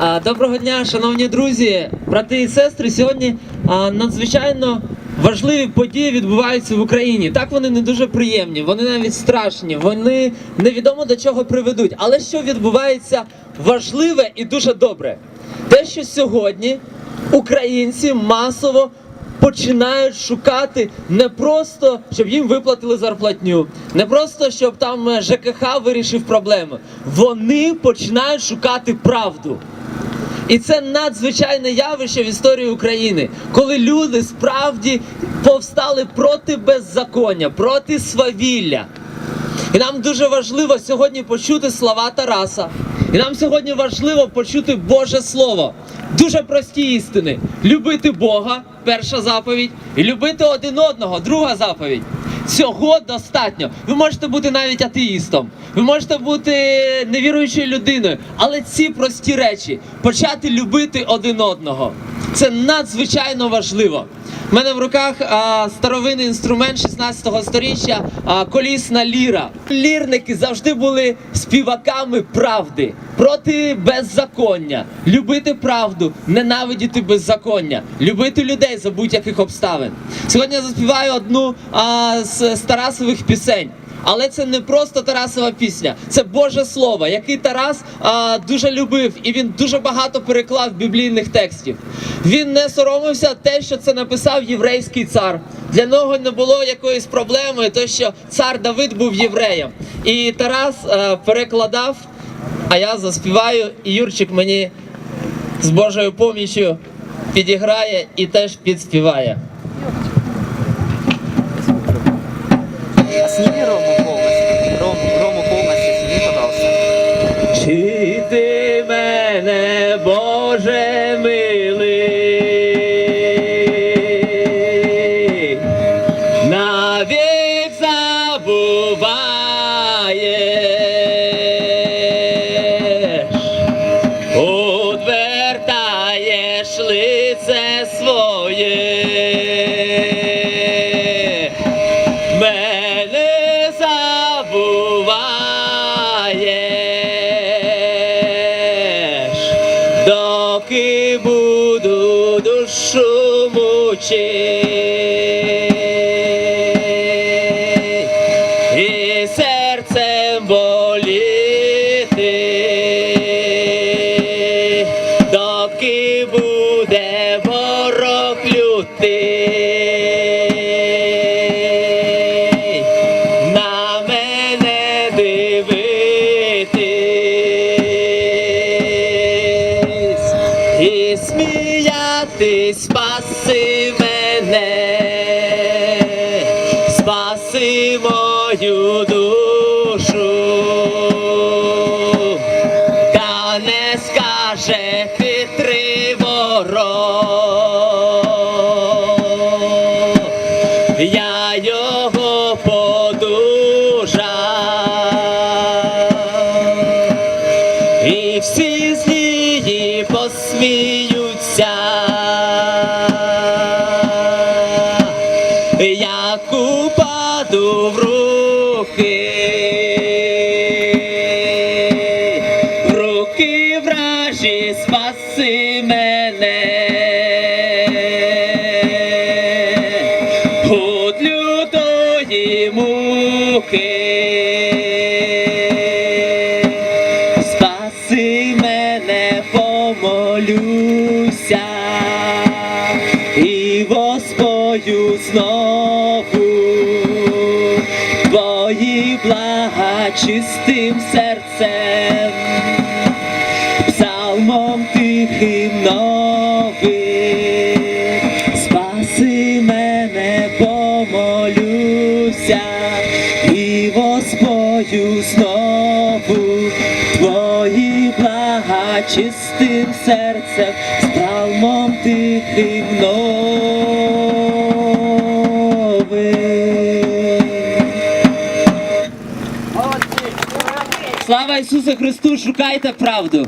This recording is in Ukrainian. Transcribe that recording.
Доброго дня, шановні друзі, брати і сестри. Сьогодні надзвичайно важливі події відбуваються в Україні. Так вони не дуже приємні, вони навіть страшні, вони невідомо до чого приведуть. Але що відбувається важливе і дуже добре? Те, що сьогодні українці масово починають шукати не просто, щоб їм виплатили зарплатню, не просто щоб там е, ЖКХ вирішив проблеми. Вони починають шукати правду. І це надзвичайне явище в історії України, коли люди справді повстали проти беззаконня, проти свавілля. І нам дуже важливо сьогодні почути слова Тараса. І нам сьогодні важливо почути Боже Слово. Дуже прості істини: любити Бога, перша заповідь, і любити один одного, друга заповідь. Цього достатньо. Ви можете бути навіть атеїстом, ви можете бути невіруючою людиною, але ці прості речі почати любити один одного. Це надзвичайно важливо. У мене в руках а, старовинний інструмент 16 століття, а, колісна ліра. Лірники завжди були співаками правди проти беззаконня. Любити правду, ненавидіти беззаконня, любити людей за будь-яких обставин. Сьогодні я заспіваю одну а, з Тарасових пісень. Але це не просто Тарасова пісня, це Боже Слово, який Тарас а, дуже любив, і він дуже багато переклав біблійних текстів. Він не соромився те, що це написав єврейський цар. Для нього не було якоїсь проблеми, то що цар Давид був євреєм. І Тарас а, перекладав, а я заспіваю, і Юрчик мені з Божою поміччю підіграє і теж підспіває. Сними лице своє. Мене забуваєш, доки буду душу мучить спаси мене, спаси мою душу, та не скаже хитрий ворог, я його подужав, і всі злії посміються. Муки, спаси мене, помолюся. І воспою знову. Твої блага чистим серцем, знову твої блага чистим серцем, псалмом тихим новим. Слава Ісусу Христу! Шукайте правду!